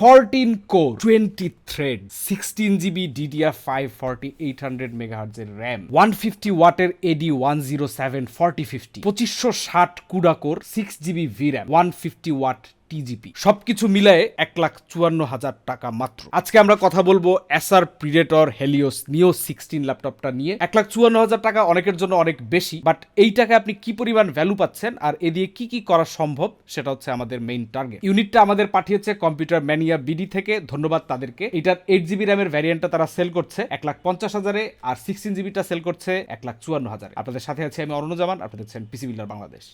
Fourteen core twenty thread sixteen GB DDR five forty eight hundred মেগাহার্জের RAM one fifty ওয়াটের AD one zero seven forty fifty পঁচিশশো ষাট CUDA core six GB V RAM one fifty watt TGP. সবকিছু মিলায়ে এক লাখ চুয়ান্ন হাজার টাকা মাত্র। আজকে আমরা কথা বলব Acer Predator Helios Neo sixteen ল্যাপটপটা নিয়ে। এক লাখ চুয়ান্ন হাজার টাকা অনেকের জন্য অনেক বেশি, বাট এই টাকায় আপনি কি পরিমাণ ভ্যালু পাচ্ছেন আর এ দিয়ে কি কি করা সম্ভব, সেটা হচ্ছে আমাদের মেইন টার্গেট ইউনিটটা আমাদের পাঠিয়েছে কম্পিউটার ম্যানিয়া বিডি থেকে। ধন্যবাদ তাদেরকে। এটার এইট জিবি র্যামের ভ্যারিয়েন্টটা তারা সেল করছে এক লাখ পঞ্চাশ হাজারে আর সিক্সটিন জিবিটা সেল করছে এক লাখ চুয়ান্ন হাজারে। আপনাদের সাথে আছে আমি অরণ্য জামান আপনাদের পিসি বিল্ডার বাংলাদেশ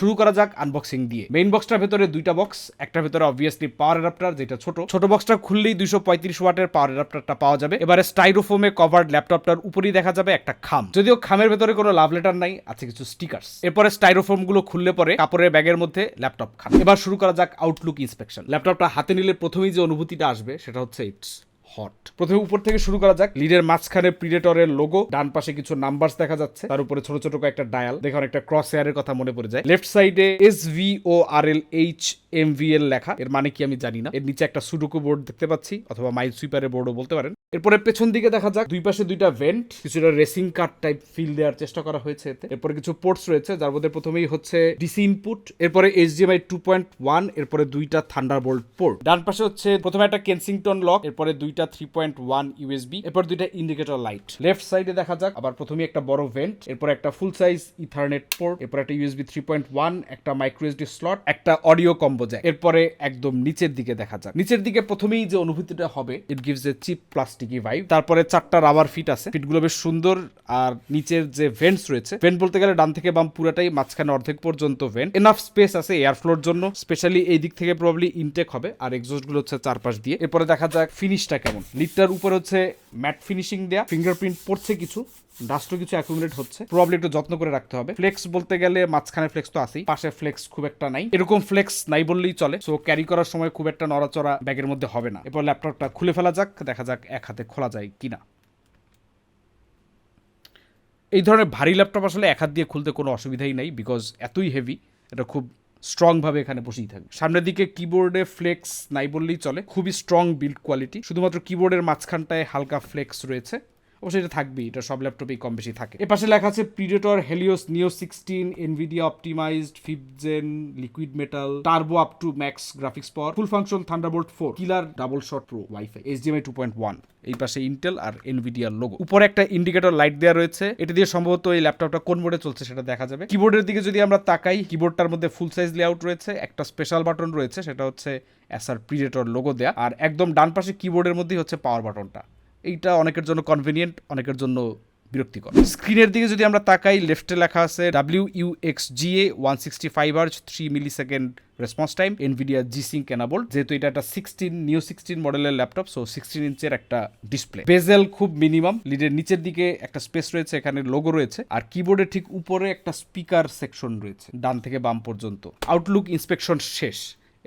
শুরু করা যাক আনবক্সিং দিয়ে। মেইন বক্সটার ভেতরে দুইটা বক্স একটার ভেতরে অবভিয়াসলি পাওয়ার অ্যাডাপ্টার যেটা ছোট। ছোট বক্সটা খুললেই দুইশো পঁয়ত্রিশ ওয়াটের পাওয়ার অ্যাডাপ্টারটা পাওয়া যাবে। এবারে স্টাইরোফোমে কভার্ড ল্যাপটপটার উপরেই দেখা যাবে একটা খাম। যদিও খামের ভেতরে কোনো লাভ লেটার নাই, আছে কিছু স্টিকার্স এরপরে স্টাইরোফোমগুলো খুললে পরে কাপড়ের ব্যাগের মধ্যে ল্যাপটপ খাম। এবার শুরু করা যাক আউটলুক ইন্সপেকশন ল্যাপটপটা হাতে নিলে প্রথমেই যে অনুভূতিটা আসবে, সেটা হচ্ছে ইটস। হট। প্রথমে উপর থেকে শুরু করা যাক। লিডের মাঝখানে প্রিডেটরের লোগো ডান পাশে কিছু নাম্বারস দেখা যাচ্ছে। তার উপরে ছোট ছোট কয়েকটা ডায়াল দেখে অনেকটা ক্রস এয়ারের কথা মনে পড়ে যায়। লেফট সাইডে S V O R L H M V L লেখা। এর মানে কি আমি জানি না। এর নিচে একটা সুডুকু বোর্ড দেখতে পাচ্ছি, অথবা মাইল সুইপারের বোর্ডও বলতে পারেন। এরপরে পেছন দিকে দেখা যাক, দুই পাশে দুইটা ভেন্ট কিছুটা রেসিং কার টাইপ ফিল দেওয়ার চেষ্টা করা হয়েছে এতে। এরপরে কিছু পোর্টস রয়েছে, যার মধ্যে প্রথমেই হচ্ছে ডিসি ইনপুট এরপরে এইচডিএমআই টু পয়েন্ট ওয়ান এরপরে দুইটা থান্ডার বোল্ট পোর্ট ডান পাশে হচ্ছে প্রথমে একটা কেনসিংটন লক এরপরে দুইটা থ্রি পয়েন্ট ওয়ান ইউএসবি এরপর দুইটা ইন্ডিকেটর লাইট লেফট সাইডে দেখা যাক, আবার প্রথমে একটা বড় ভেন্ট এরপর একটা ফুল সাইজ ইথারনেট পোর্ট এরপর একটা ইউএসবি থ্রি পয়েন্ট ওয়ান একটা মাইক্রো এসডি স্লট একটা অডিও কম্বো জ্যাক এরপরে একদম নিচের দিকে দেখা যাক। নিচের দিকে প্রথমেই যে অনুভূতিটা হবে it gives a cheap plasticky vibe তারপরে চারটা রাবার ফিট আছে। ফিটগুলো বেশ সুন্দর, আর নিচের যে ভেন্টস রয়েছে ভেন্ট বলতে গেলে ডান থেকে বাম পুরাটাই, মাঝখানে অর্ধেক পর্যন্ত ভেন্ট এনাফ স্পেস আছে এয়ার ফ্লোর জন্য স্পেশালি এই দিক থেকে প্রবলি ইনটেক হবে, আর এক্সস্টগুলো হচ্ছে চারপাশ দিয়ে। এরপরে দেখা যাক ফিনিশটা কেমন। লিডটার উপর হচ্ছে ম্যাট ফিনিশিং দেয়া। ফিঙ্গারপ্রিন্ট পড়ছে কিছু। ডাস্টও কিছু অ্যাকুমুলেট হচ্ছে। প্রবলি একটু যত্ন করে রাখতে হবে। ফ্লেক্স বলতে গেলে মাঝখানে ফ্লেক্স তো আছেই। পাশে ফ্লেক্স খুব একটা নাই। এরকম ফ্লেক্স নাই বললেই চলে। সো ক্যারি করার সময় খুব একটা নড়াচড়া ব্যাগের মধ্যে হবে না। এরপর ল্যাপটপটা খুলে ফেলা যাক। দেখা যাক এক হাতে খোলা যায় কিনা। এই ধরনের ভারী ল্যাপটপ আসলে এক হাত দিয়ে খুলতে কোনো অসুবিধাই নাই বিকজ এতই হেভি এটা খুব স্ট্রংভাবে এখানে বসেই থাকবে সামনের দিকে কিবোর্ডে ফ্লেক্স নাই বললেই চলে। খুবই স্ট্রং বিল্ড কোয়ালিটি শুধুমাত্র কিবোর্ডের মাঝখানটায় হালকা ফ্লেক্স রয়েছে। অবশ্যই এটা থাকবেই, এটা সব ল্যাপটপেই কম বেশি থাকে। এ পাশে লেখা আছে Predator Helios Neo sixteen NVIDIA optimised fifth gen liquid metal turbo up to max graphics power full function thunderbolt four killer double shot pro wifi HDMI two point one এই পাশে ইন্টেল আর এনভিডিয়ার লোগো উপরে একটা indicator light দেওয়া রয়েছে। এটা দিয়ে সম্ভবত এই ল্যাপটপটা কোন মোডে চলছে সেটা দেখা যাবে। কিবোর্ডের দিকে যদি আমরা তাকাই কিবোর্ডটার মধ্যে ফুল সাইজ লেআউট রয়েছে, একটা স্পেশাল বাটন রয়েছে, সেটা হচ্ছে অ্যাসার প্রিডেটর লোগো দেয়া। আর একদম ডান পাশে কিবোর্ডের মধ্যেই হচ্ছে পাওয়ার বাটনটা এইটা অনেকের জন্য কনভিনিয়েন্ট অনেকের জন্য বিরক্তিকর। স্ক্রিনের দিকে যদি আমরা তাকাই লেফটে লেখা আছে W U X G A one sixty five hertz three millisecond response time NVIDIA G sync enable যেহেতু এটা একটা সিক্সটিন নিউ সিক্সটিন মডেলের ল্যাপটপ সো সিক্সটিন ইঞ্চের একটা ডিসপ্লে বেজেল খুব মিনিমাম লিডের নিচের দিকে একটা স্পেস রয়েছে, এখানে লোগো রয়েছে, আর কিবোর্ডের ঠিক উপরে একটা স্পিকার সেকশন রয়েছে, ডান থেকে বাম পর্যন্ত। আউটলুক ইন্সপেকশন শেষ।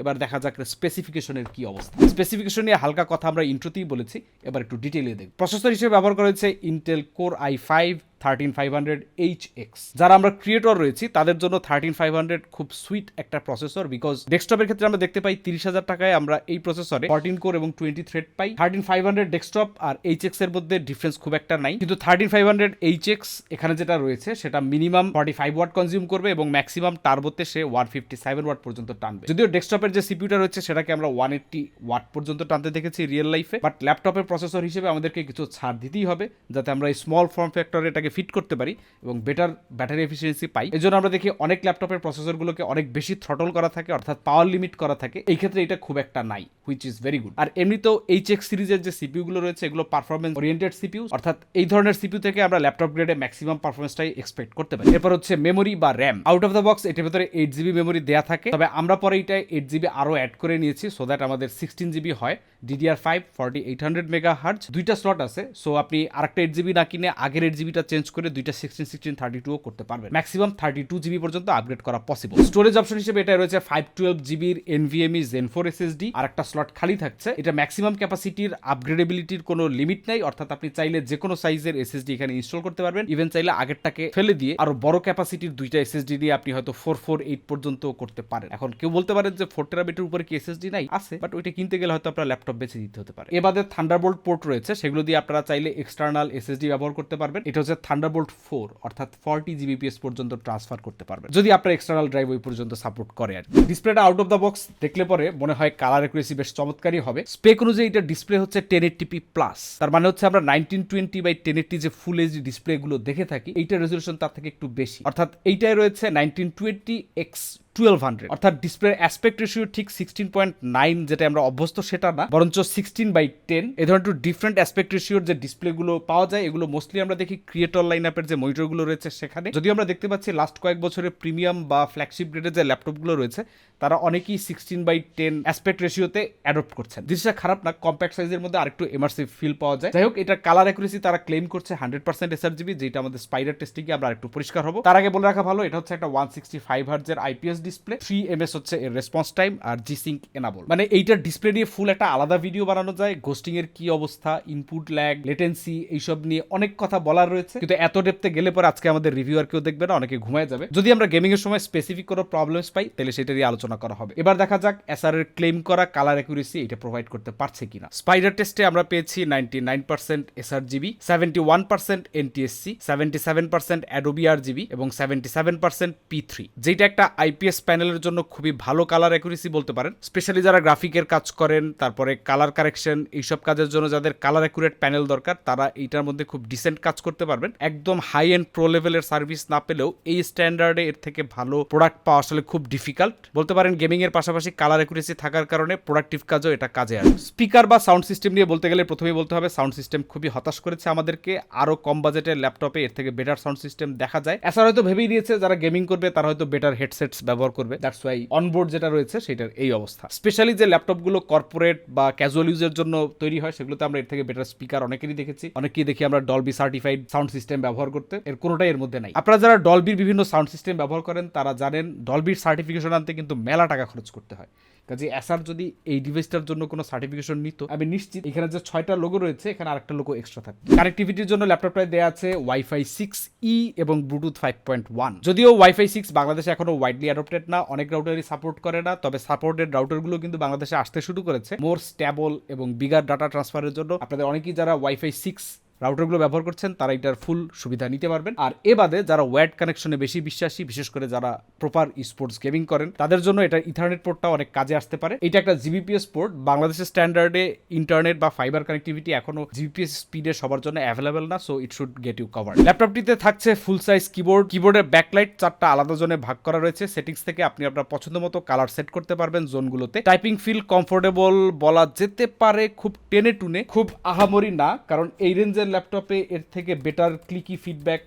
এবার দেখা যাক স্পেসিফিকেশনের কি অবস্থা। স্পেসিফিকেশন নিয়ে হালকা কথা আমরা ইন্ট্রোতেই বলেছি, এবার একটু ডিটেলে দেখ প্রসেসর হিসেবে ব্যবহার করা হয়েছে Intel core i five thirteen five hundred H X যারা আমরা ক্রিয়েটর রয়েছি, তাদের জন্য থার্টিন ফাইভ হান্ড্রেড খুব সুইট একটা প্রসেসর বিকজ ডেস্কটপের ক্ষেত্রে আমরা দেখতে পাই তিরিশ হাজার টাকায় আমরা এই প্রসেসরে ফর্টিন কোর এবং টোয়েন্টি থ্রেড পাই। থার্টিন ফাইভ হান্ড্রেড ডেস্কটপ আর এইচ এক্সের মধ্যে ডিফারেন্স খুব একটা নাই। কিন্তু thirteen five hundred H X এখানে যেটা রয়েছে, সেটা minimum forty five watt consume করবে এবং ম্যাক্সিমাম টার্বোতে সে ওয়ান ফিফটি সেভেন ওয়াট পর্যন্ত টানবে। যদিও ডেস্কটপের যে সিপিউটা রয়েছে, সেটাকে আমরা ওয়ান এইট্টি ওয়াট পর্যন্ত টানতে দেখেছি রিয়েল লাইফে বাট ল্যাপটপের প্রসেসর হিসেবে আমাদেরকে কিছু ছাড় দিতেই হবে, যাতে আমরা এই স্মল ফর্ম ফ্যাক্টরে এটাকে ফিট করতে পারি এবং বেটার ব্যাটারি এফিসিয়েন্সি পাই। এই জন্য আমরা দেখি অনেক ল্যাপটপের প্রসেসরগুলোকে অনেক বেশি থ্রটল করা থাকে, অর্থাৎ পাওয়ার লিমিট করা থাকে। এই ক্ষেত্রে এটা খুব একটা নাই হুইচ ইজ ভেরি গুড আর এমনিতেও এইচ এক্স সিরিজের যে সিপিউ গুলো রয়েছে, এগুলো পারফরমেন্স ওরিয়েন্টেড সিপিউ অর্থাৎ এই ধরনের সিপিউ থেকে আমরা ল্যাপটপ গ্রেডে ম্যাক্সিমাম পারফরমেন্সটাই এক্সপেক্ট করতে পারি। এরপর হচ্ছে মেমোরি বা RAM out of the box এটার ভেতরে এইট জিবি মেমোরি দেওয়া থাকে। তবে আমরা পরে এটা এইট জিবি আরও অ্যাড করে নিয়েছি সো দ্যাট আমাদের সিক্সটিন জিবি হয়। DDR five forty eight hundred megahertz দুইটা স্লট আছে। সো আপনি আরেকটা এইট জিবি না কিনে আগের এইট জিবিটা চেঞ্জ করে দুইটা সিক্সটিন সিক্সটিন থার্টি টুও করতে পারবেন। ম্যাক্সিমাম থার্টি টু জিবি পর্যন্ত আপগ্রেড করা পসিবল স্টোরেজ অপশন হিসেবে এটা রয়েছে ফাইভ টুয়েলভ জিবির এনভিএমই জেন ফোর এসএসডি আর একটা স্লট খালি থাকছে। এটা ম্যাক্সিমাম ক্যাপাসিটির আপগ্রেডেবিলিটির কোনো লিমিট নাই। অর্থাৎ আপনি চাইলে যে কোনো সাইজের এসএসডি এখানে ইনস্টল করতে পারবেন। ইভেন চাইলে আগেরটাকে ফেলে দিয়ে আরও বড় ক্যাপাসিটির দুইটা এসএসডি দিয়ে আপনি হয়তো ফোর ফোর এইট পর্যন্ত করতে পারেন। এখন কেউ বলতে পারেন যে ফোর টেরাবিটের উপরে কি এসএসডি নাই? আছে। বাট ওইটা কিনতে গেলে হয়তো আপনার ল্যাপটপ বেছে দিতে হতে পারে। এবারে থান্ডারবোল্ট পোর্ট রয়েছে। সেগুলো দিয়ে আপনারা চাইলে এক্সটার্নাল এসএসডি ব্যবহার করতে পারবেন। এটা হচ্ছে থান্ডারবোল্ট ফোর অর্থাৎ ফর্টি জিবিপিএস পর্যন্ত ট্রান্সফার করতে পারবেন। যদি আপনার এক্সটার্নাল ড্রাইভ ওই পর্যন্ত সাপোর্ট করে আর ডিসপ্লেটা আউট অফ দ্য বক্স দেখলে পরে মনে হয় কালার একুরেসি বেশ চমৎকারই হবে। স্পেক অনুযায়ী এটা ডিসপ্লে হচ্ছে টেন এইটটিপি প্লাস তার মানে হচ্ছে আমরা nineteen twenty by ten eighty যে ফুল এইচডি ডিসপ্লে গুলো দেখে থাকি এইটা রেজলিউশন তার থেকে একটু বেশি। অর্থাৎ এইটাই রয়েছে nineteen twenty x twelve hundred অর্থাৎ ডিসপ্লে অ্যাসপেক্ট রেশিও ঠিক সিক্সটিন পয়েন্ট নাইন যেটা আমরা অভ্যস্ত সেটা না, বরঞ্চ সিক্সটিন বাই টেন এ ধরনের একটু ডিফারেন্ট অ্যাসপেক্ট রেশিওর যে ডিসপ্লেগুলো পাওয়া যায়, এগুলো মোস্টলি আমরা দেখি ক্রিয়েটর লাইন আপের যে মনিটরগুলো রয়েছে সেখানে। যদিও আমরা দেখতে পাচ্ছি লাস্ট কয়েক বছরে প্রিমিয়াম বা ফ্ল্যাগশিপ গ্রেডের যে ল্যাপটপগুলো রয়েছে তারা অনেকেই সিক্সটিন বাই টেন অ্যাসপেক্ট রেশিওতে অ্যাডপ্ট করছেন। জিনিসটা খারাপ না কম্প্যাক্ট সাইজের মধ্যে আরেকটু এমার্সিভ ফিল পাওয়া যায়। যাই হোক, এটা কালার অ্যাকুরেসি তারা ক্লেম করছে হান্ড্রেড পার্সেন্ট এসআর জিবি যেটা আমাদের স্পাইডার টেস্টিংয়ে আমরা একটু পরিষ্কার হব। তার আগে বলে রাখা ভালো, এটা হচ্ছে একটা ওয়ান সিক্সটি ফাইভ হার্জের আইপিএস ডিসপ্লে থ্রি এমএস হচ্ছে এর রেসপন্স টাইম আর জি সিঙ্ক এনাবল মানে এইটার ডিসপ্লে নিয়ে ফুল একটা আলাদা ভিডিও বানানো যায়। গোস্টিং এর কি অবস্থা ইনপুট ল্যাগ লেটেন্সি এইসব নিয়ে অনেক কথা বলার রয়েছে। কিন্তু এত ডেপতে গেলে পরে আজকে আমাদের রিভিউ আর কেউ দেখবে না, অনেকে ঘুমায় যাবে। যদি আমরা গেমিং এর সময় স্পেসিফিক কোনো প্রবলেমস পাই, তাহলে সেটা নিয়ে আলোচনা করা হবে। এবার দেখা যাক এসআর এর ক্লেম করা কালার অ্যাকুরেসি এটা প্রোভাইড করতে পারছে কিনা। স্পাইডার টেস্টে আমরা পেয়েছি ninety nine percent sRGB seventy one percent NTSC seventy seven percent Adobe RGB এবং seventy seven percent P three যেটা একটা আইপিএস প্যানেলের জন্য খুবই ভালো কালার অ্যাকুরেসি বলতে পারেন। স্পেশালি যারা গ্রাফিকের কাজ করেন, তারপরে কালার কারেকশন এইসব কাজের জন্য যাদের কালার অ্যাকুরেট প্যানেল দরকার, তারা এইটার মধ্যে খুব ডিসেন্ট কাজ করতে পারবেন। একদম হাই এন্ড প্রো লেভেলের সার্ভিস না পেলেও এই স্ট্যান্ডার্ডে এর থেকে ভালো প্রোডাক্ট পাওয়া আসলে খুব ডিফিকাল্ট বলতে পারেন গেমিং এর পাশাপাশি কালার অ্যাকুরেসি থাকার কারণে প্রোডাক্টিভ কাজও এটা কাজে আসে। স্পিকার বা সাউন্ড সিস্টেম নিয়ে বলতে গেলে প্রথমেই বলতে হবে সাউন্ড সিস্টেম খুবই হতাশ করেছে আমাদেরকে। আরও কম বাজেটের ল্যাপটপে এর থেকে বেটার সাউন্ড সিস্টেম দেখা যায়। এছাড়া হয়তো ভেবেই নিয়েছে যারা গেমিং করবে তারা হয়তো বেটার হেডসেটস ব্যবহার করবে। দ্যাটস ওয়াই অনবোর্ড যেটা রয়েছে সেটার এই অবস্থা। স্পেশালি যে ল্যাপটপগুলো কর্পোরেট বা ক্যাজুয়াল ইউজের জন্য তৈরি হয়, সেগুলোতে আমরা এর থেকে বেটার স্পিকার অনেকেরই দেখেছি। অনেকেই দেখি আমরা ডলবি সার্টিফাইড সাউন্ড সিস্টেম ব্যবহার করতে। এর কোনোটাই এর মধ্যে নাই। আপনারা যারা ডলবির বিভিন্ন সাউন্ড সিস্টেম ব্যবহার করেন, তারা জানেন ডলবির সার্টিফিকেশন আনতে কিন্তু মেলা টাকা খরচ করতে হয়। কাজে এসআর যদি এই ডিভাইসটার জন্য কোনো সার্টিফিকেশন নিত, আমি নিশ্চিত এখানে যে ছয়টা লোগো রয়েছে, এখানে আরেকটা লোগো এক্সট্রা থাকবে কানেক্টিভিটির জন্য ল্যাপটপটায় দেওয়া আছে ওয়াইফাই সিক্স ই এবং ব্লুটুথ ফাইভ পয়েন্ট ওয়ান যদিও ওয়াইফাই সিক্স বাংলাদেশে এখনও ওয়াইডলি অ্যাডপ্টেড না, অনেক রাউটারই সাপোর্ট করে না, তবে সাপোর্টেড রাউটারগুলো কিন্তু বাংলাদেশে আসতে শুরু করেছে। মোর স্ট্যাবল এবং বিগার ডাটা ট্রান্সফারের জন্য আপনাদের অনেকেই যারা ওয়াইফাই সিক্স রাউটারগুলো ব্যবহার করছেন, তারা এটার ফুল সুবিধা নিতে পারবেন। আর এ বাদে যারা ওয়্যাড কানেকশনে বেশি বিশ্বাসী, বিশেষ করে যারা প্রপার স্পোর্টস গেমিং করেন, তাদের জন্য এটা ইথারনেট পোর্টটা অনেক কাজে আসতে পারে। এটা একটা জিবিপিএস পোর্ট বাংলাদেশের স্ট্যান্ডার্ডে ইন্টারনেট বা ফাইবার কানেক্টিভিটি এখনও জিবিপিএস স্পিডে সবার জন্য অ্যাভেলেবেল না so it should get you cover ল্যাপটপটিতে থাকছে ফুল সাইজ কিবোর্ড কিবোর্ডের ব্যাকলাইট চারটা আলাদা জোনে ভাগ করা রয়েছে। সেটিংস থেকে আপনি আপনার পছন্দ মতো কালার সেট করতে পারবেন জোনগুলোতে। টাইপিং ফিল কমফোর্টেবল বলা যেতে পারে খুব টেনে টুনে খুব আহামরি না, কারণ এই রেঞ্জের ল্যাপটপে এর থেকে বেটার ক্লিকি ফিডব্যাক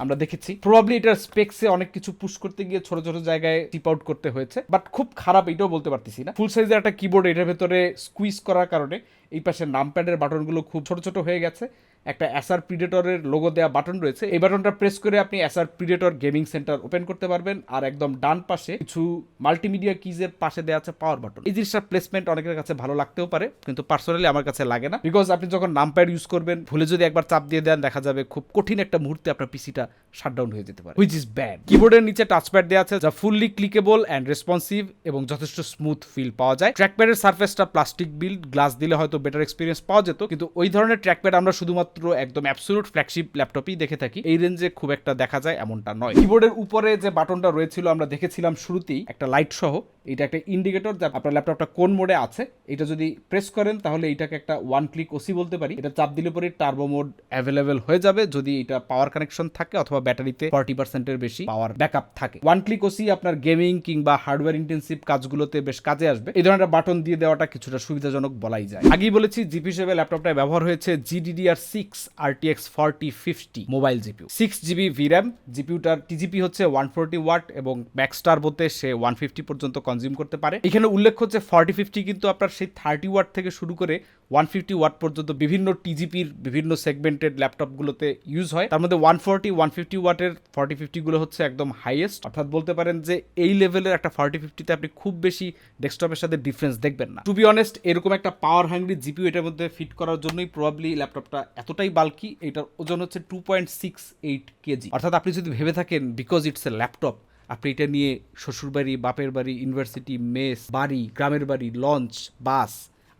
আমরা দেখেছি। প্রবাবলি এটার স্পেক্সে অনেক কিছু পুশ করতে গিয়ে ছোট ছোট জায়গায় টিপ আউট করতে হয়েছে বাট খুব খারাপ এটাও বলতে পারতেছি না। ফুল সাইজের একটা কিবোর্ড এটার ভেতরে স্কুইজ করার কারণে এই পাশে নামপ্যাডের বাটনগুলো খুব ছোট ছোট হয়ে গেছে। একটা অ্যাসার প্রিডেটরের লোগো দেওয়া বাটন রয়েছে। এই বাটনটা প্রেস করে আপনি Acer Predator gaming centre open করতে পারবেন আর একদম ডান পাশে কিছু মাল্টিমিডিয়া কিজের পাশে দেওয়া আছে পাওয়ার বাটন এই জিনিসটার প্লেসমেন্ট অনেকের কাছে ভালো লাগতেও পারে, কিন্তু পার্সোনালি আমার কাছে লাগে না। বিকজ আপনি যখন নামপ্যাড ইউজ করবেন, ভুলে যদি একবার চাপ দিয়ে দেন, দেখা যাবে খুব কঠিন একটা মুহূর্তে আপনার পিসিটা শাটডাউন হয়ে যেতে পারে। হুইচ ইজ ব্যাড কিবোর্ডের নিচে টাচপ্যাড দেওয়া আছে, যা ফুললি ক্লিকেবল অ্যান্ড রেসপন্সিভ এবং যথেষ্ট স্মুথ ফিল পাওয়া যায়। ট্র্যাকপ্যাডের সার্ফেসটা প্লাস্টিক বিল্ড গ্লাস দিলে হয়তো বেটার এক্সপিরিয়েন্স পাওয়া যেত, কিন্তু ওই ধরনের ট্র্যাকপ্যাড আমরা শুধুমাত্র শুধুমাত্র একদম অ্যাবসোলুট ফ্ল্যাগশিপ ল্যাপটপই দেখে থাকি। এই রেঞ্জে খুব একটা দেখা যায় এমনটা নয়। কিবোর্ডের উপরে যে বাটনটা রয়েছিল, আমরা দেখেছিলাম শুরুতেই একটা লাইট সহ। এটা একটা ইন্ডিকেটর যা আপনার ল্যাপটপটা কোন মোডে আছে, এটা যদি প্রেস করেন তাহলে এটাকে একটা ওয়ান ক্লিক ওসি বলতে পারি। এটা চাপ দিলে পরে টার্বো মোড অ্যাভেলেবেল হয়ে যাবে, যদি এটা পাওয়ার কানেকশন থাকে অথবা ব্যাটারিতে ফর্টি পার্সেন্টের বেশি পাওয়ার ব্যাকআপ থাকে। ওয়ান ক্লিক ওসি আপনার গেমিং কিংবা হার্ডওয়্যার ইন্টেন্সিভ কাজগুলোতে বেশ কাজে আসবে। এই ধরনের বাটন দিয়ে দেওয়াটা কিছুটা সুবিধাজনক বলাই যায়। আগেই বলেছি জিপি হিসেবে ল্যাপটপটা ব্যবহার হয়েছে GDDR six RTX forty fifty mobile GPU six GB VRAM জিপিউটার TGP হচ্ছে ওয়ান ফোরটি ওয়াট এবং ম্যাক্সটার বলতে সে ওয়ান ফিফটি পর্যন্ত কনজিউম করতে পারে। এখানে উল্লেখ হচ্ছে ফর্টি ফিফটি কিন্তু আপনার সেই থার্টি ওয়াট থেকে শুরু করে ওয়ান ফিফটি ওয়াট পর্যন্ত বিভিন্ন টিজিপির বিভিন্ন সেগমেন্টেড ল্যাপটপগুলোতে ইউজ হয়। তার মধ্যে ওয়ান ফোরটি ওয়ান ফিফটি ওয়াটের ফর্টি ফিফটিগুলো হচ্ছে একদম হাইয়েস্ট অর্থাৎ বলতে পারেন যে এই লেভেলের একটা ফর্টি ফিফটিতে আপনি খুব বেশি ডেস্কটপের সাথে ডিফারেন্স দেখবেন না। টু বি অনেস্ট এরকম একটা পাওয়ার হাঙ্গরি জিপিউ এটার মধ্যে ফিট করার জন্যই প্রবাবলি ল্যাপটপটা এতটাই বাল্কি এটার ওজন হচ্ছে two point six eight KG অর্থাৎ আপনি যদি ভেবে থাকেন বিকজ ইটস এ ল্যাপটপ আপনি এটা নিয়ে শ্বশুরবাড়ি বাপের বাড়ি ইউনিভার্সিটি মেস বাড়ি গ্রামের বাড়ি লঞ্চ বাস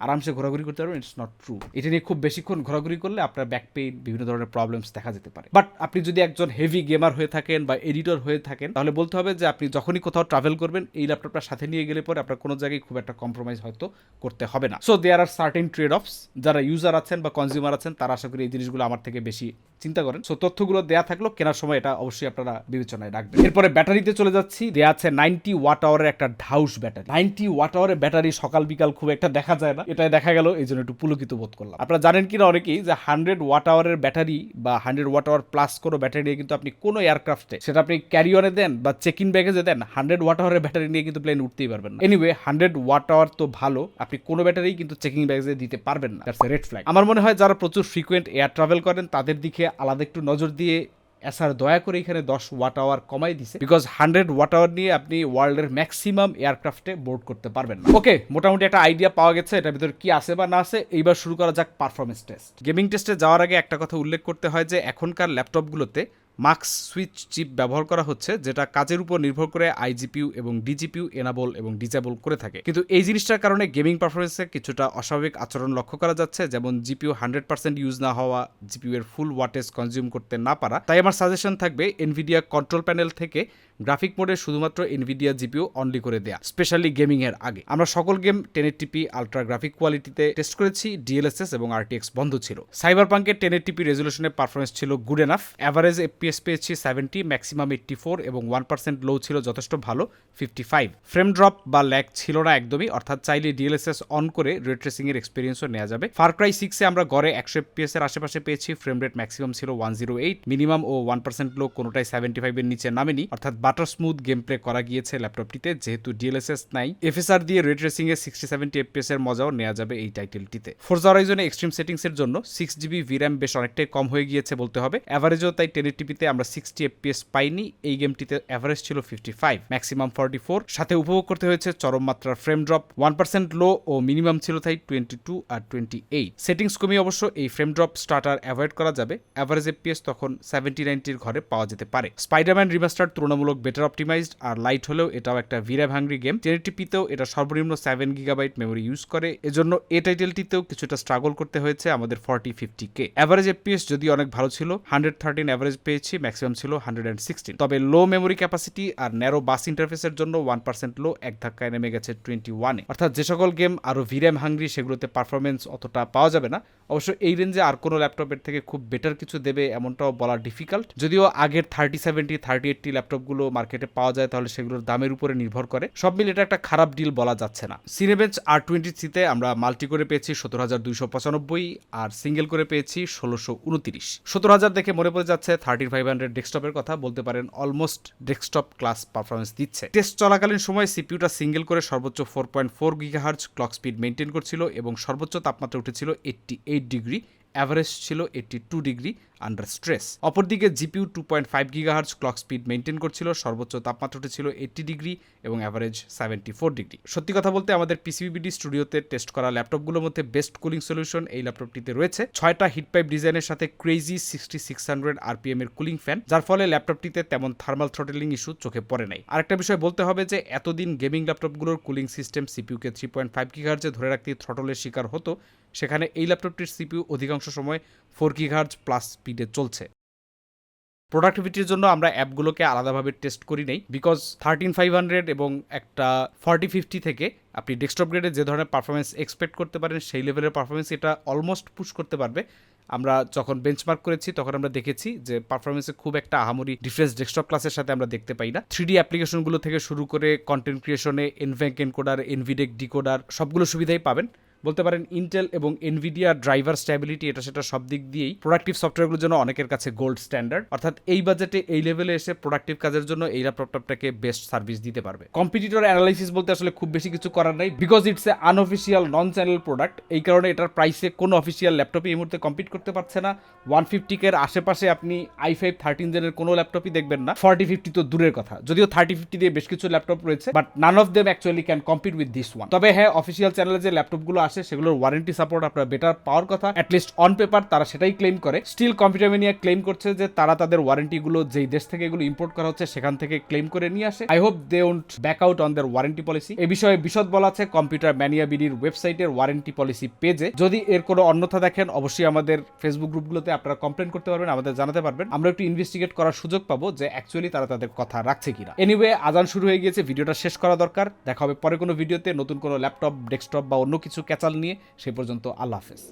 আরামসে ঘোরাঘুরি করতে পারবেন ইটস নট ট্রু এটা নিয়ে খুব বেশিক্ষণ ঘোরাঘুরি করলে আপনার ব্যাক পেইন বিভিন্ন ধরনের প্রবলেমস দেখা যেতে পারে। বাট আপনি যদি একজন হেভি গেমার হয়ে থাকেন বা এডিটর হয়ে থাকেন, তাহলে বলতে হবে যে আপনি যখনই কোথাও ট্রাভেল করবেন, এই ল্যাপটপটা সাথে নিয়ে গেলে পরে আপনার কোনো জায়গায় খুব একটা কম্প্রোমাইজ হয়তো করতে হবে না। So there are certain trade offs যারা ইউজার আছেন বা কনজিউমার আছেন, তারা আশা করি এই জিনিসগুলো আমার থেকে বেশি চিন্তা করেন। সো তথ্যগুলো দেয়া থাকল, কেনার সময় এটা অবশ্যই আপনারা বিবেচনায় রাখবেন। এরপরে ব্যাটারিতে চলে যাচ্ছি। দেয়া আছে নাইনটি ওয়াট আওয়ারের একটা ঢাউস ব্যাটারি। নাইনটি ওয়াট আওয়ারের ব্যাটারি সকাল বিকাল খুব একটা দেখা যায় না। এটা দেখা গেল, এই জন্য একটু পুলকিত বোধ করলাম। আপনারা জানেন কিনা অনেকেই যে হান্ড্রেড ওয়াট আওয়ারের ব্যাটারি বা হান্ড্রেড ওয়াট আওয়ার প্লাস কোনো ব্যাটারি নিয়ে কিন্তু আপনি কোনো এয়ারক্রাফটে সেটা আপনি ক্যারিয়নে দেন বা চেক ইন ব্যাগেজে দেন হান্ড্রেড ওয়াট আওয়ারের ব্যাটারি নিয়ে কিন্তু প্লেন উঠতেই পারবেন না। এনিওয়ে হান্ড্রেড ওয়াট আওয়ার তো ভালো, আপনি কোনো ব্যাটারি কিন্তু চেকিং ব্যাগেজে দিতে পারবেন না। রেড ফ্ল্যাগ আমার মনে হয় যারা প্রচুর ফ্রিকুয়েন্ট এয়ার ট্রাভেল করেন, তাদের দিকে আলাদা একটু নজর দিয়ে এসআর দয়া করে এখানে দশ ওয়াট আওয়ার কমাই দিছে বিকজ হান্ড্রেড ওয়াট আওয়ার নিয়ে আপনি ওয়ার্ল্ডের ম্যাক্সিমাম এয়ারক্রাফটে বোর্ড করতে পারবেন না। ওকে মোটামুটি একটা আইডিয়া পাওয়া গেছে, এটার ভিতরে কি আছে বা না আছে, এইবার শুরু করা যাক পারফরমেন্স টেস্ট গেমিং টেস্টে যাওয়ার আগে একটা কথা উল্লেখ করতে হয় যে, এখনকার ল্যাপটপগুলোতে মাক্স সুইচ চিপ ব্যবহার করা হচ্ছে, যেটা কাজের উপর নির্ভর করে আইজিপিউ এবং ডিজিপিউ এনাবল এবং ডিজেবল করে থাকে। কিন্তু এই জিনিসটার কারণে গেমিং পারফরমেন্সে কিছুটা অস্বাভাবিক আচরণ লক্ষ্য করা যাচ্ছে, যেমন জিপিউ হান্ড্রেড পার্সেন্ট ইউজ না হওয়া, জিপিউ এর ফুল ওয়াটেজ কনজিউম করতে না পারা। তাই আমার সাজেশন থাকবে এনভিডিয়া কন্ট্রোল প্যানেল থেকে গ্রাফিক মোডে শুধুমাত্র এনভিডিয়া জিপিও অনলি করে দেয়া স্পেশালি গেমিং এর আগে। আমরা সকল গেম টেনের টিপি আলট্রা গ্রাফিক কোয়ালিটিতে টেস্ট করেছি ডিএলএসএস এবং আরটিএক্স বন্ধ ছিল। সাইবার পাঙ্কের টেনের টিপি রেজলিউশনের পারফরমেন্স ছিল গুড এনাফ অ্যাভারেজ এফপিএস পেয়েছি সেভেন্টি ম্যাক্সিমাম এইট্টি ফোর এবং ওয়ান পার্সেন্ট লো ছিল যথেষ্ট ভালো ফিফটি ফাইভ ফ্রেম ড্রপ বা ল্যাক ছিল না একদমই, অর্থাৎ চাইলে ডিএলএসএস অন করে রেড ট্রেসিং এর এক্সপিরিয়েন্সও নেওয়া যাবে ফার ক্রাই সিক্সে আমরা গড়ে একশো এফপিএস এর আশেপাশে পেয়েছি ফ্রেম রেট ম্যাক্সিমাম ছিল ওয়ান জিরো এইট মিনিমাম ও ওয়ান পার্সেন্ট লো কোনোটাই সেভেন্টি ফাইভের নিচে নামেনি, অর্থাৎ বাটার স্মুথ গেম প্লে করা গিয়েছে ল্যাপটপটিতে, যেহেতু ডিএলএসএস নাই। এফএসআর দিয়ে রেড রেসিং এর সিক্সটি সেভেন্টি এফপিএস এর মজাও নেওয়া যাবে এই টাইটেলটিতে। ফোর্জা হরাইজনে এক্সট্রিম সেটিংস এর জন্য সিক্স জিবি ভির্যাম বেশ অনেকটাই কম হয়ে গিয়েছে বলতে হবে। অ্যাভারেজও তাই টেনের টিপিতে আমরা সিক্সটি এফপিএস পাইনি। এই গেমটিতে অ্যাভারেজ ছিল fifty five maximum forty four সাথে উপভোগ করতে হয়েছে চরম মাত্রার frame drop one percent low ও মিনিমাম ছিল তাই টোয়েন্টি টু আর টোয়েন্টি এইট সেটিংস কমিয়ে অবশ্য এই ফ্রেম ড্রপ স্টার্টার অ্যাভয়েড করা যাবে। অ্যাভারেজ এফপিএস তখন সেভেন্টি নাইনটির ঘরে পাওয়া যেতে পারে। স্পাইডারম্যান রিমাস্টার তুলনামূলক বেটার অপটিমাইজড আর লাইট হলেও এটাও একটা ভিরা ভাঙ্গরি গেম টেনেটিপিতেও এটা সর্বনিম্ন সেভেন গিগাবাইট মেমোরি ইউজ করে। এজন্য এ টাইটেলটিতেও কিছুটা স্ট্রাগল করতে হয়েছে আমাদের ফর্টি ফিফটি কে অ্যাভারেজ এফপিএস যদি অনেক ভালো ছিল হান্ড্রেড থার্টিন অ্যাভারেজ পেয়েছি ম্যাক্সিমাম ছিল হান্ড্রেড অ্যান্ড সিক্সটিন তবে লো মেমোরি ক্যাপাসিটি আর ন্যারো বাস ইন্টারফেসের জন্য ওয়ান পার্সেন্ট লো এক ধাক্কায় নেমে গেছে টোয়েন্টি ওয়ানে অর্থাৎ যে সকল গেম আরও ভিরাম হাঙ্গরি সেগুলোতে পারফরমেন্স অতটা পাওয়া যাবে না। অবশ্য এই রেঞ্জে আর কোনো ল্যাপটপের থেকে খুব বেটার কিছু দেবে এমনটাও বলা ডিফিকাল্ট যদিও আগের থার্টি সেভেন্টি থার্টি এইটটি ল্যাপটপগুলো মার্কেটে পাওয়া যায়, তাহলে সেগুলোর দামের উপরে নির্ভর করে। সব মিলে এটা একটা খারাপ ডিল বলা যাচ্ছে না। সিনেবেঞ্চ আর টোয়েন্টি থ্রিতে আমরা মাল্টি করে পেয়েছি সতেরো হাজার দুইশো পঁচানব্বই আর সিঙ্গেল করে পেয়েছি ষোলোশো উনত্রিশ। সত্তর হাজার দেখে মনে পড়ে যাচ্ছে থার্টি ফাইভ হান্ড্রেড ডেস্কটপের কথা, বলতে পারেন অলমোস্ট ডেস্কটপ ক্লাস পারফরমেন্স দিচ্ছে। টেস্ট চলাকালীন সময় সিপিউটা সিঙ্গেল করে সর্বোচ্চ four point four gigahertz clock speed maintain করছিল এবং সর্বোচ্চ তাপমাত্রা উঠেছিল এইট্টি এইট ডিগ্রি অ্যাভারেজ ছিল eighty two degree. Under stress অপরদিকে GPU two point five gigahertz clock speed maintain করছিল, সর্বোচ্চ তাপমাত্রাটি ছিল এইট্টি ডিগ্রি এবং অ্যাভারেজ সেভেন্টি ফোর ডিগ্রি সত্যি কথা বলতে, আমাদের পিসিবিডি স্টুডিওতে টেস্ট করা ল্যাপটপগুলোর মধ্যে বেস্ট কুলিং সলিউশন এই ল্যাপটপটিতে রয়েছে। ছয়টা হিট পাইপ ডিজাইনের সাথে crazy sixty six hundred RPM এর কুলিং ফ্যান যার ফলে ল্যাপটপটিতে তেমন থার্মাল থ্রটেলিং ইস্যু চোখে পড়ে নাই। আরেকটা বিষয় বলতে হবে যে, এতদিন গেমিং ল্যাপটপগুলোর কুলিং সিস্টেম সিপিউকে থ্রি পয়েন্ট ফাইভ গিগাহার্জে ধরে রাখতে থ্রটলের শিকার হতো, সেখানে এই ল্যাপটপটির সিপিউ অধিকাংশ সময় ফোর কিঘার্জ প্লাস স্পিডে চলছে। প্রোডাক্টিভিটির জন্য আমরা অ্যাপগুলোকে আলাদাভাবে টেস্ট করি নেই। বিকজ থার্টিন ফাইভ হান্ড্রেড এবং একটা ফর্টি ফিফটি থেকে আপনি ডেস্কটপ গ্রেডে যে ধরনের পারফরমেন্স এক্সপেক্ট করতে পারেন, সেই লেভেলের পারফরমেন্স এটা অলমোস্ট পুশ করতে পারবে। আমরা যখন বেঞ্চমার্ক করেছি, তখন আমরা দেখেছি যে পারফরমেন্সে খুব একটা আহামরি ডিফারেন্স ডেস্কটপ ক্লাসের সাথে আমরা দেখতে পাই না। থ্রি ডি অ্যাপ্লিকেশনগুলো থেকে শুরু করে কন্টেন্ট ক্রিয়েশনে এনভ্যাঙ্ক এনকোডার এনভিডেক ডিকোডার সবগুলো সুবিধাই পাবেন। বলতে পারেন ইন্টেল এবং এনভিডিয়া ড্রাইভার স্ট্যাবিলিটি এটা সেটা সব দিক দিয়েই প্রোডাক্টিভ সফটওয়্যারগুলোর জন্য অনেকের কাছে গোল্ড স্ট্যান্ডার্ড অর্থাৎ এই বাজেটে এই লেভেলে এসে প্রোডাক্টিভ কাজের জন্য এই ল্যাপটপটাকে বেস্ট সার্ভিস দিতে পারবে। কম্পিটিটর অ্যানালাইসিস বলতে আসলে খুব বেশি কিছু করার নাই because it's a unofficial non channel product এই কারণে এটার প্রাইসে কোনো অফিসিয়াল ল্যাপটপে এই মুহূর্তে কম্পিট করতে পারছে না। ওয়ান ফিফটি কের আশেপাশে আপনি আই ফাইভ থার্টিন জেনের কোনো ল্যাপটপই দেখবেন না। ফর্টি ফিফটি তো দূরের কথা। যদিও থার্টি ফিফটি দিয়ে বেশ কিছু ল্যাপটপ রয়েছে but none of them actually can compete with this one তবে হ্যাঁ অফিসিয়াল চ্যানেলে যে ল্যাপটপগুলো আসে, সেগুলোর ওয়ারেন্টি সাপোর্ট আপনার বেটার পাওয়ার কথা অ্যাটলিস্ট অন পেপার তারা সেটাই ক্লেম করে। স্টিল কম্পিউটার মেনিয়া ক্লেম করছে যে তারা তাদের ওয়ারেন্টিগুলো যেই দেশ থেকে এগুলো ইম্পোর্ট করা হচ্ছে সেখান থেকে ক্লেম করে নিয়ে আসে। I hope they won't back out on their warranty policy এই বিষয়ে বিশদ বলা আছে কম্পিউটার ম্যানিয়া বিডির ওয়েবসাইটের ওয়ারেন্টি পলিসি পেজে যদি এর কোনো অন্যথা দেখেন, অবশ্যই আমাদের ফেসবুক গ্রুপগুলোতে আপনারা কমপ্লেন করতে পারবেন, আমাদের জানাতে পারবেন। আমরা একটু ইনভেস্টিগেট করার সুযোগ পাবো যে অ্যাকচুয়ালি তারা তাদের কথা রাখছে কিনা। এনিওয়ে আজান শুরু হয়ে গিয়েছে, ভিডিওটা শেষ করা দরকার। দেখা হবে পরে কোনো ভিডিওতে নতুন কোনো ল্যাপটপ ডেস্কটপ বা অন্য কিছু ক্যাচাল নিয়ে সে পর্যন্ত আল্লাহ হাফেজ।